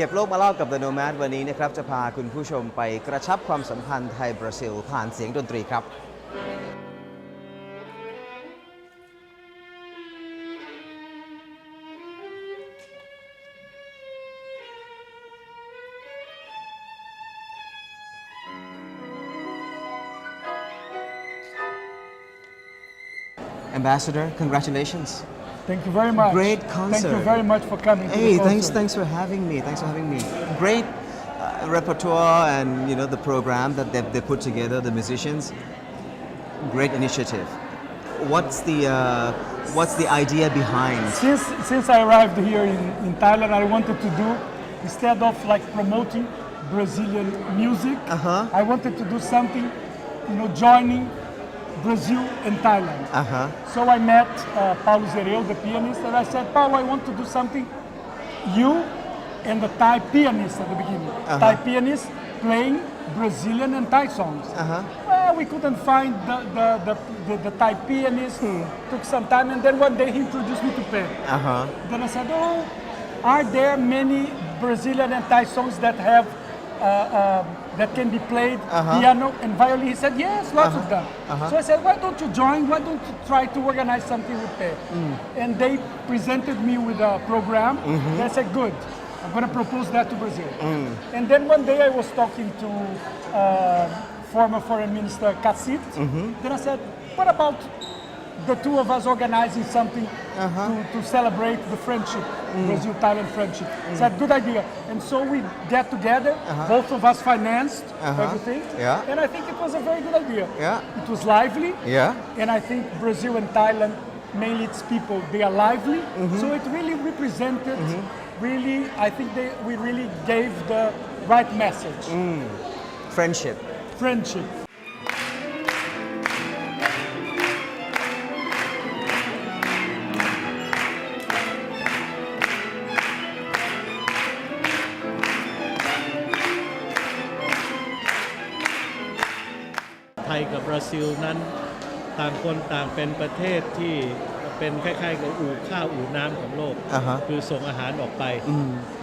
เก็บโลกมาเล่ากับ The Nomad วันนี้นะครับ จะพาคุณผู้ชมไปกระชับความสัมพันธ์ไทยบราซิล ผ่านเสียงดนตรีครับ Ambassador, congratulations. Thank you very much. Great concert. Thank you very much for coming. Hey, thanks, thanks for having me. Thanks for having me. Great uh, repertoire and you know the program that they, they put together, the musicians. Great initiative. What's the uh, what's the idea behind? Since since I arrived here in, in Thailand, I wanted to do instead of like promoting Brazilian music, Uh-huh. I wanted to do something, you know, joining Brazil and Thailand. Uh huh. So I met uh, Paulo Zereu, the pianist, and I said, Paulo, I want to do something. You and the Thai pianist at the beginning. Thai pianist playing Brazilian and Thai songs. Uh-huh. Well, we couldn't find the, the, the, the, the Thai pianist. Took some time, and then one day he introduced me to Pe. Uh huh. Then I said, Oh, are there many Brazilian and Thai songs that have uh, uh, that can be played Uh-huh. piano and violin? He said, Yes, lots of them. Uh-huh. So I said, Why don't you join? Why don't you try to organize something with Pe? Mm. And they presented me with a program. Mm-hmm. They said, Good. I'm going to propose that to Brazil. Mm. And then one day I was talking to uh, former Foreign Minister Cassit. Mm-hmm. Then I said, What about the two of us organizing something Uh-huh. to, to celebrate the friendship, Mm. Brazil-Thailand friendship. It's a good idea. And so we get together, both of us financed Uh-huh. everything. Yeah. And I think it was a very good idea. Yeah. It was lively. Yeah. And I think Brazil and Thailand, mainly its people, they are lively. Mm-hmm. So it really represented, really, I think they, we really gave the right message. Mm. Friendship. Friendship. บบราซิลนั้นต่างคนต่างเป็นประเทศที่เป็นคล้ายๆกับอู่ข้าวอู่น้ำของโลก อ่าฮะ คือส่งอาหารออกไป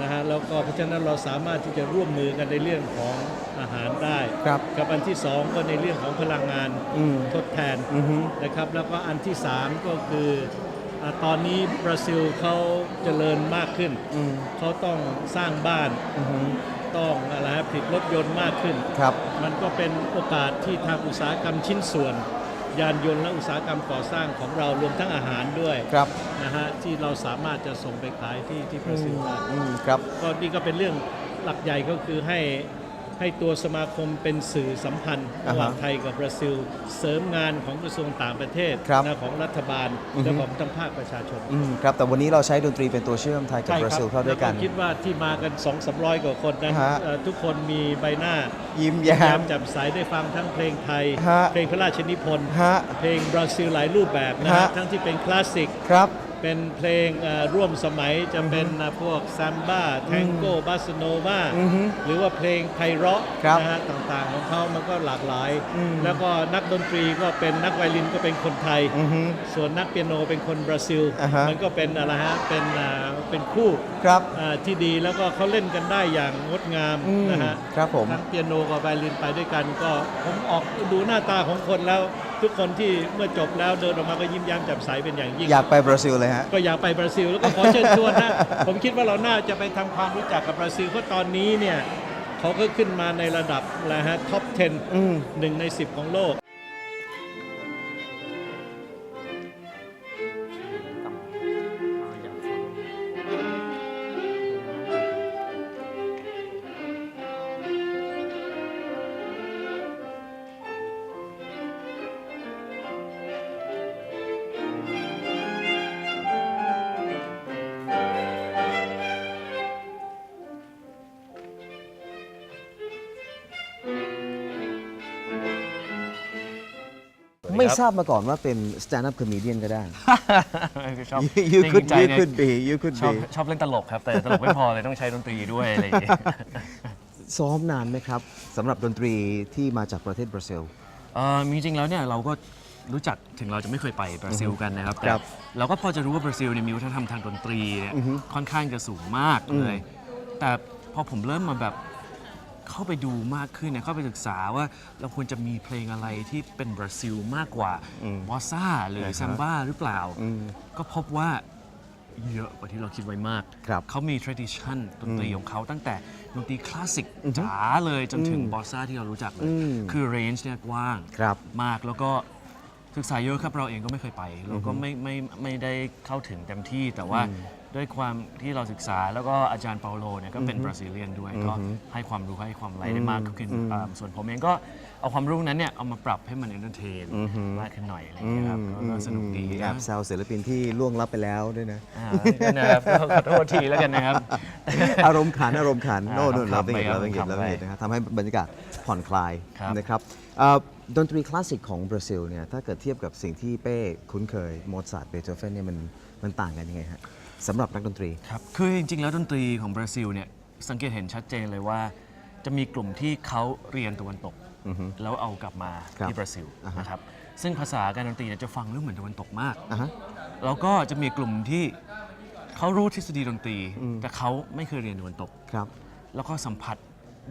นะฮะแล้วก็เพราะฉะนั้นเราสามารถที่จะร่วมมือกันในเรื่องของอาหารได้ ครับ กับอันที่สองก็ในเรื่องของพลังงานอืมทดแทน อือฮึ นะครับแล้วก็อันที่สามก็คืออ่าตอนนี้บราซิลเขาเจริญมากขึ้น อืม เขาต้องสร้างบ้าน อือฮึ ต้องอะไรฮะผลิตรถยนต์มากขึ้น ครับ มันก็เป็นโอกาสที่ทางอุตสาหกรรมชิ้นส่วน ยานยนต์และอุตสาหกรรมก่อสร้างของเรารวมทั้งอาหารด้วยครับนะฮะที่เราสามารถจะส่งไปขายที่ที่บราซิลได้อืมครับ ก็นี่ก็เป็นเรื่องหลักใหญ่ก็คือให้ ให้ตัวสมาคมเป็นสื่อสัมพันธ์อ่าฮะระหว่างไทยกับบราซิล เสริมงานของกระทรวงต่างประเทศครับนะของรัฐบาลอือฮึและของทั้งภาคประชาชนอืมครับแต่วันนี้เราใช้ดนตรีเป็นตัวเชื่อมไทยกับบราซิลเข้าด้วยกันแล้คิดว่าที่มากัน 2 3 0 0 กว่าคนนั้นฮะเอ่อทุกคนมีใบหน้า ยิ้มแย้แย้มมแจ่มใสได้ฟังทั้งเพลงไทยฮะเพลงพระราชนิพนธ์ฮะเพลงบราซิลหลายรูปแบบนะฮะฮะทั้งที่เป็นคลาสสิกครับ เป็นเพลงเอ่อร่วมสมัยจะเป็นอะพวกซัมบ้าแทงโก้บาสโนวาอือฮึหรือว่าเพลงไพเราะครับนะฮะต่างๆ ของเขามันก็หลากหลาย อืม แล้วก็นักดนตรีก็เป็นนักไวโอลินก็เป็นคนไทย อือฮึ ส่วนนักเปียโนเป็นคนบราซิล อ่าฮะ มันก็เป็นอะไรฮะเป็นอ่าเป็นคู่ครับ อ่าที่ดีแล้วก็เขาเล่นกันได้อย่างงดงามอืมนะฮะครับผม ทั้งเปียโนกับไวโอลินไปด้วยกันก็ผมออกดูหน้าตาของคนแล้ว ทุกคนที่เมื่อจบแล้วเดินออกมาก็ยิ้มแย้มแจ่มใสเป็นอย่างยิ่ง อยากไปบราซิลเลยฮะ ก็อยากไปบราซิลแล้วก็ขอเชิญชวนนะ ผมคิดว่าเราน่าจะไปทำความรู้จักกับบราซิลเพราะตอนนี้เนี่ยเขาก็ขึ้นมาในระดับอะไรฮะท็อป อืม 10 หนึ่งใน 10 ของโลก ไม่ทราบมาก่อนว่าเป็น stand up comedian ก็ได้ คือชอบ you you จริง could ใจ you เนี่ย could be you could ชอบ be ชอบเล่นตลกครับ แต่ตลกไม่พอเลยต้องใช้ดนตรีด้วยอะไรอย่างเงี้ย ซ้อมนานไหมครับสำหรับดนตรีที่มาจากประเทศบราซิล เอ่อจริงๆแล้วเนี่ยเราก็รู้จักถึงเราจะไม่เคยไปบราซิลกันนะครับแต่ครับเราก็พอจะรู้ว่าบราซิลเนี่ยมีวัฒนธรรมทางดนตรีเนี่ยค่อนข้างจะสูงมากเลย แต่พอผมเริ่มมาแบบ เข้าไปดูมากขึ้นเนี่ยเข้าไปศึกษาว่าเราควรจะมีเพลงอะไรที่เป็นบราซิลมากกว่าอืมบอสซ่าหรือนะครับ ซัมบ้าหรือเปล่า อืม ก็พบว่าเยอะกว่าที่เราคิดไว้มาก ครับเขามี tradition ดนตรีของเขาตั้งแต่ดนตรีคลาสสิกจ๋าเลยจนถึงบอสซ่าที่เรารู้จักเลย อืมคือ range เนี่ยกว้างครับ มากแล้วก็ศึกษาเยอะครับเราเองก็ไม่เคยไป เราก็ไม่ไม่ไม่ได้เข้าถึงเต็มที่แต่ว่าด้วย ความที่เราศึกษาแล้วก็อาจารย์เปาโลเนี่ยก็เป็นบราซิเลียนด้วยก็ให้ความรู้ให้ความอะไรได้มากขึ้นอ่าส่วนผมเองก็เอาความรู้นั้นเนี่ยเอามาปรับให้มันเอนเตอร์เทนมากขึ้นหน่อยอะไรอย่างเงี้ยครับก็ก็สนุกดีแอนะบแซวศิลปินที่ล่วงลับไปแล้วด้วยนะ อ่านะครับก็ขอโทษทีแล้วกันนะครับ อารมณ์ขันอารมณ์ขันอ่าโน่นโน่นขเราำๆเป็นไปเห็นเราเป็นเห็นขำๆเราเป็นเห็นไปนะครับทำให้บรรยากาศผ่อนคลายครับ นะครับเอ่อดนตรีคลาสสิกของบราซิลเนี่ยถ้าเกิดเทียบกับสิ่งที่เป้คุ้นเคยโมซาร์ทเบโธเฟนเนี่ยมันมันต่างกันยังไงฮะ สำหรับนักดนตรี ครับ คือจริง ๆ แล้วดนตรีของบราซิลเนี่ยสังเกตเห็นชัดเจนเลยว่า จะมีกลุ่มที่เขาเรียนตะวันตก แล้วเอากลับมาครับที่บราซิลอ่าฮะ นะครับซึ่งภาษาการดนตรีเนี่ยจะฟังแล้วเหมือนตะวันตกมาก อะฮะ แล้วก็จะมีกลุ่มที่เขารู้ทฤษฎีดนตรี แต่เขาไม่เคยเรียนตะวันตก ครับ แล้วก็สัมผัส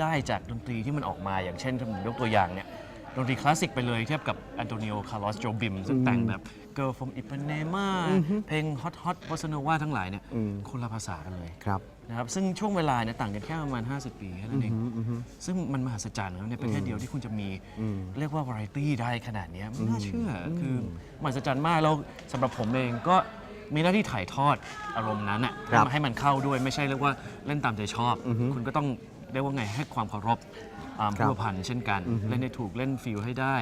ได้จากดนตรีที่มันออกมาอย่างเช่นถ้าผมยกตัวอย่างเนี่ยดนตรีคลาสสิกไปเลยเทียบกับอันโตนิโอคาร์ลอสโจบิมซึ่งแต่งแบบ Girl from Ipanema เพลง Hot Hot Bossa Nova ทั้งหลายเนี่ยคนละภาษากันเลยครับนะครับซึ่งช่วงเวลาเนี่ยต่างกันแค่ประมาณ 50 ปีแค่นั้นเองซึ่งมันมหัศจรรย์ครับในประเทศเดียวที่คุณจะมีเรียกว่า v a r i e t y ได้ขนาดเนี้ยไม่น่าเชื่ออคือมหัศจรรย์มากแล้วสำหรับผมเองก็มีหน้าที่ถ่ายทอดอารมณ์นั้นอะครับให้มันเข้าด้วยไม่ใช่เรียกว่าเล่นตามใจชอบ คุณก็ต้องเรียกว่าไงให้ความเคารพ อ่าครับผู้พันเช่นกัน เล่นให้ถูกเล่นฟิลให้ได้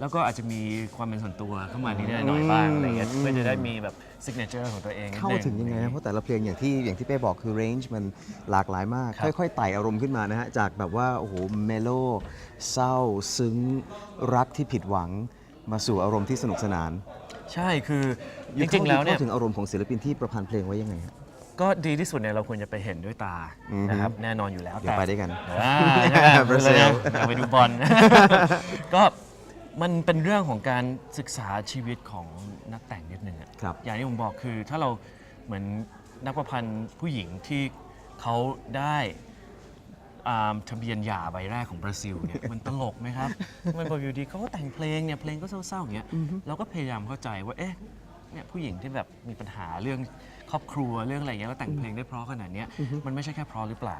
แล้วก็อาจจะมีความเป็นส่วนตัวเข้ามานิดหน่อยบ้างอะไรเงี้ยเพื่อจะได้มีแบบซิกเนเจอร์ของตัวเองนิดเข้านึ ถึงยังไงอะฮะรเพเงี้ราะแต่ละเพลงอย่างที่อย่างที่เป้บอกคือ range มันหลากหลายมาก ครับค่อยๆไต่อารมณ์ขึ้นมานะฮะ จากแบบว่า โอ้โห เมโลเศร้า ซึ้ง รักที่ผิดหวังมาสู่อารมณ์ที่สนุกสนานใช่คือจริงๆแล้วเนี่ยข้าถึงอารมณ์ของศิลปินที่ประพันธ์เพลงไว้ยังไงฮะ ก็ดีที่สุดเนี่ยเราควรจะไปเห็นด้วยตาอือฮึ นะครับแน่นอนอยู่แล้วเดี๋ยวไปด้วยกัน อ่าใช่ไหมบราซิล อยากไปดูบอล ก็มันเป็นเรื่องของการศึกษาชีวิตของนักแต่งนิดนึงอะครับ อย่างที่ผมบอกคือถ้าเราเหมือนนักประพันธ์ผู้หญิงที่เขาได้อ่าทะเบียนหย่าใบแรกของบราซิลเนี่ย มันตลกไหมครับ มันบอกอยู่ดีเขาก็แต่งเพลงเนี่ยเพลงก็เศร้าๆอย่างเงี้ยเราก็พยายามเข้าใจว่าเอ๊ะเนี่ยผู้หญิงที่แบบมีปัญหาเรื่องค รอบครัวเรื่องอะไรเงี้ยแล้วแต่งเพลงได้เพราะขนาดเนี้ยมันไม่ใช่แค่เพราะหรือเปล่า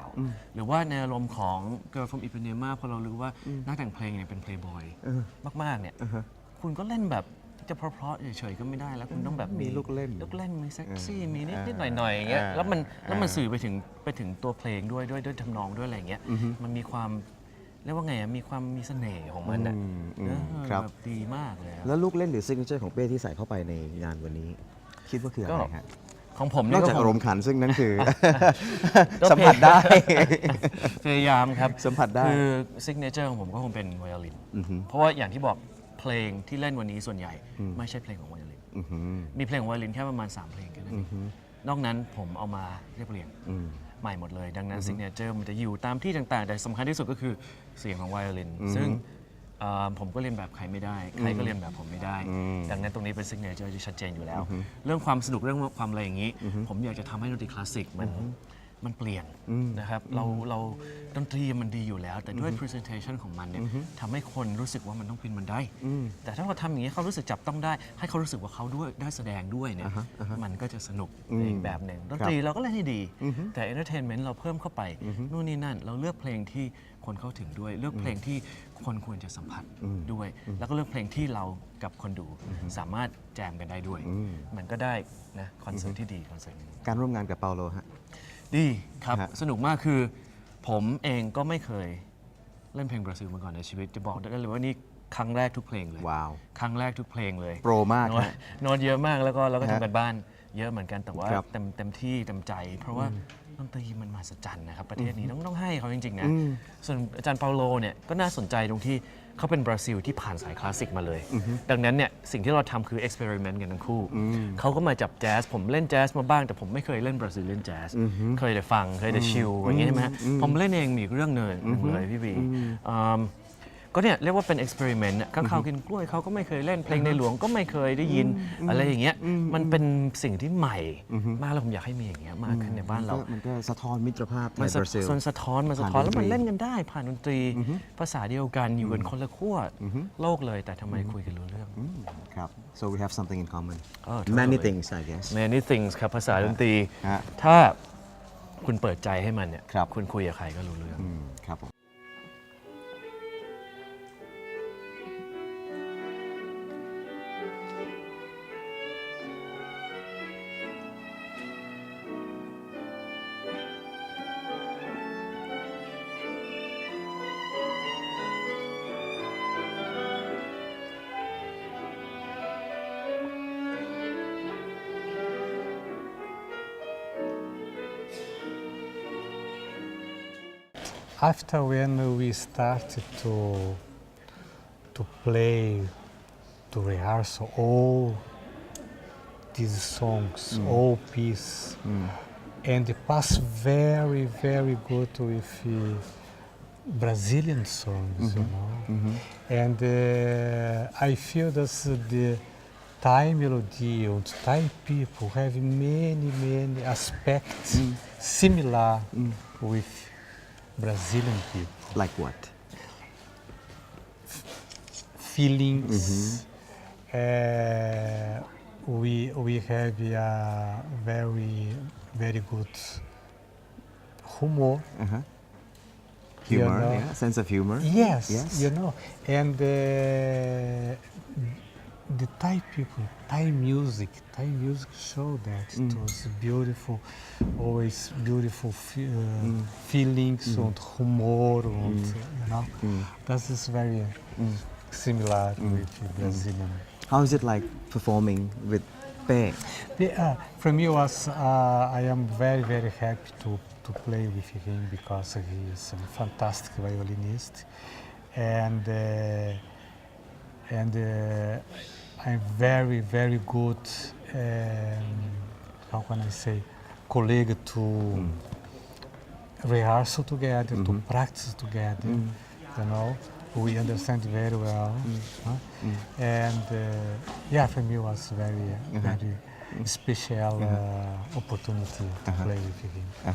หรือว่าในอารมณ์ของ Girl from Ipanema พอเรารู้ว่านักแต่งเพลงเนี่ยเป็น playboy มากๆเนี่ยคุณก็เล่นแบบจะเพราะๆเฉยๆก็ไม่ได้แล้วคุณต้องแบบมีลูกเล่นลูกเล่นมีเซ็กซี่มีนิดอ่านิดหน่อยๆอย่างเงี้ยอ่าแล้วมันแล้วมันอ่าสื่อไปถึงไปถึงตัวเพลงด้วยด้วยด้วยทำนองด้วยอะไรอย่างเงี้ยมันมีความเรียกว่าไงอะมีความมีเสน่ห์ของมันอะอืมอืมเออครับแบบดีมากเลยอะแล้วลูกเล่นหรือซิกเนเจอร์ของเป้ที่ใส่เข้าไปในงานวันนี้ คิดว่าคืออะไรฮะ ของผมนนี่อกจากคงอารมณ์ขันซึ่งนั่นคือก็สัมผัสได้ พยายามครับสัมผัสได้คือซิกเนเจอร์ของผมก็คงเป็นไวโอลินอือฮึเพราะว่าอย่างที่บอกเพลงที่เล่นวันนี้ส่วนใหญ่ไม่ใช่เพลงของไวโอลินอื้อหือมีเพลงของไวโอลินแค่ประมาณ 3 เพลงแค่นั้นเองนอกนั้นผมเอามาเรียบเรียงอืมใหม่หมดเลย ดังนั้นซิกเนเจอร์มันจะอยู่ตามที่ต่างๆ แต่สำคัญที่สุดก็คือเสียงของไวโอลินซึ่งเอ่อผมก็เรียนแบบใครไม่ได้ ใครก็เรียนแบบผมไม่ได้ ดังนั้นตรงนี้เป็นซิกเนเจอร์ที่ชัดเจนอยู่แล้ว เรื่องความสนุกเรื่องความอะไรอย่างนี้ ผมอยากจะทำให้ดนตรีคลาสสิกมันมันเปลี่ยนนะครับ เราเราดนตรีมันดีอยู่แล้ว แต่ด้วย presentation ของมันเนี่ยทำให้คนรู้สึกว่ามันต้องพินมันได้ แต่ถ้าเราทำอย่างนี้เขารู้สึกจับต้องได้ ให้เขารู้สึกว่าเขาด้วยได้แสดงด้วยเนี่ยมันก็จะสนุกในอีกแบบหนึ่งดนตรีเราก็เล่นให้ดี แต่ entertainment เราเพิ่มเข้าไปนู่นนี่นั่น เราเลือกเพลงที่ คนเข้าถึงด้วย เลือกเพลงที่คนควรจะสัมผัสด้วย แล้วก็เลือกเพลงที่เรากับคนดูสามารถแจมกันได้ด้วย มันก็ได้นะคอนเสิร์ตที่ดีคอนเสิร์ตหนึงการร่วมงานกับเปาโลฮะ ดีครับ ฮะ สนุกมากคือ ผมเองก็ไม่เคยเล่นเพลงบราซิลมาก่อนในชีวิต จะบอกได้เลยว่านี่ครั้งแรกทุกเพลงเลย ว้าว ครั้งแรกทุกเพลงเลย โปรมากโน้ตฮะโน้ตเยอะมากแล้วก็แล้วก็ฮะทำกันบ้านเยอะเหมือนกันแต่ว่าครับเต็มเต็มที่เต็มใจ เพราะว่า ดนตรีมันมหัศจรรย์นะครับ ประเทศนี้ต้องต้องให้เขาจริง ๆ นะ ส่วนอาจารย์เปาโลเนี่ยก็น่าสนใจตรงที่เขาเป็นบราซิลที่ผ่านสายคลาสสิกมาเลย ดังนั้นเนี่ยสิ่งที่เราทำคือเอ็กซ์เพร์เมนต์กันทั้งคู่ เขาก็มาจับแจ๊ส ผมเล่นแจ๊สมาบ้าง แต่ผมไม่เคยเล่นบราซิลเล่นแจ๊ส เคยแต่ฟัง เคยแต่ชิลอย่างเงี้ยใช่ไหมฮะผมเล่นเองมีอีกเรื่องหนึ่งเลยพี่บีอืม ก็เนี่ยเรียกว่าเป็น experiment น่ะข้างเขาวกินกล้วยเขาก็ไม่เคยเล่นเพลงในหลวงก็ไม่เคยได้ยินอะไรอย่างเงี้ยมันเป็นสิ่งที่ใหม่มากแล้วผมอยากให้มีอย่างเงี้ยมากขึ้นในบ้านเรามันก็สะท้อนมิตรภาพไทมันยสะบราซิลมันสะท้อนมันสะท้อนผ่านแล้วมันดนตรีเล่นกันได้ ผ่านดนตรีภาษาเดียวกันอยู่กันคนละขั้วโลกเลยแต่ทำไมคุยกันรู้เรื่องครับ so we have something in common Oh, many totally. things I guess many things ครับภาษาดนตรีฮะถ้าคุณเปิดใจให้มันเนี่ยครับคุณคุยกับใครก็รู้เรื่องอืมครับผม after when we started to to play to rehearse all these songs mm. all piece mm. and it passed very very good with uh, Brazilian songs you mm-hmm. know? Mm-hmm. And uh, I feel that the Thai melody and Thai people have many many aspects mm. similar with Brazilian people like what feelings. Uh, we we have a very very good humor. humor know. yeah sense of humor Yes, Yes. you know, and uh, the Thai people, Thai music, Thai music show that it mm. was beautiful, always beautiful uh, mm. feelings mm. and humor, and uh, you know, that is very similar with Brazilian. how is it like performing with Pe uh, for me was uh, I am very very happy to, to play with him because he is a fantastic violinist. And uh, and uh, I'm very very good um, how can I say colleague to mm. rehearsal together to mm-hmm. practice together mm. you know. We understand very well mm. huh? and uh, yeah for me was very mm-hmm. very mm-hmm. special uh, opportunity to uh-huh. play with him uh-huh.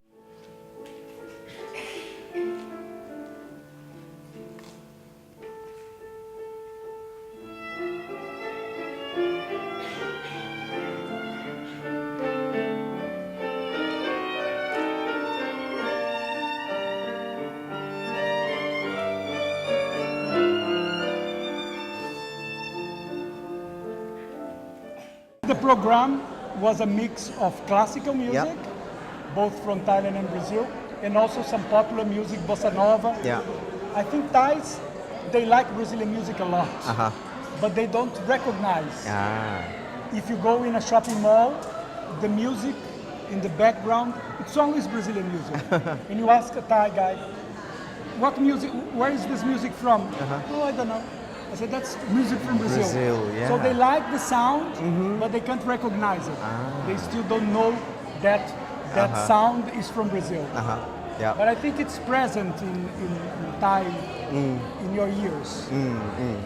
The program was a mix of classical music, both from Thailand and Brazil, and also some popular music, bossa nova. Yeah. I think Thais, they like Brazilian music a lot, uh-huh but they don't recognize. ah If you go in a shopping mall, the music in the background, it's always Brazilian music. and you ask a Thai guy, what music, where is this music from? Oh, I don't know. I said, that's music from Brazil. Brazil, So they like the sound, mm-hmm. but they can't recognize it. Ah. They still don't know that that uh-huh. sound is from Brazil. uh-huh yeah But I think it's present in, in, in Thai, mm. in your ears. Mm, mm.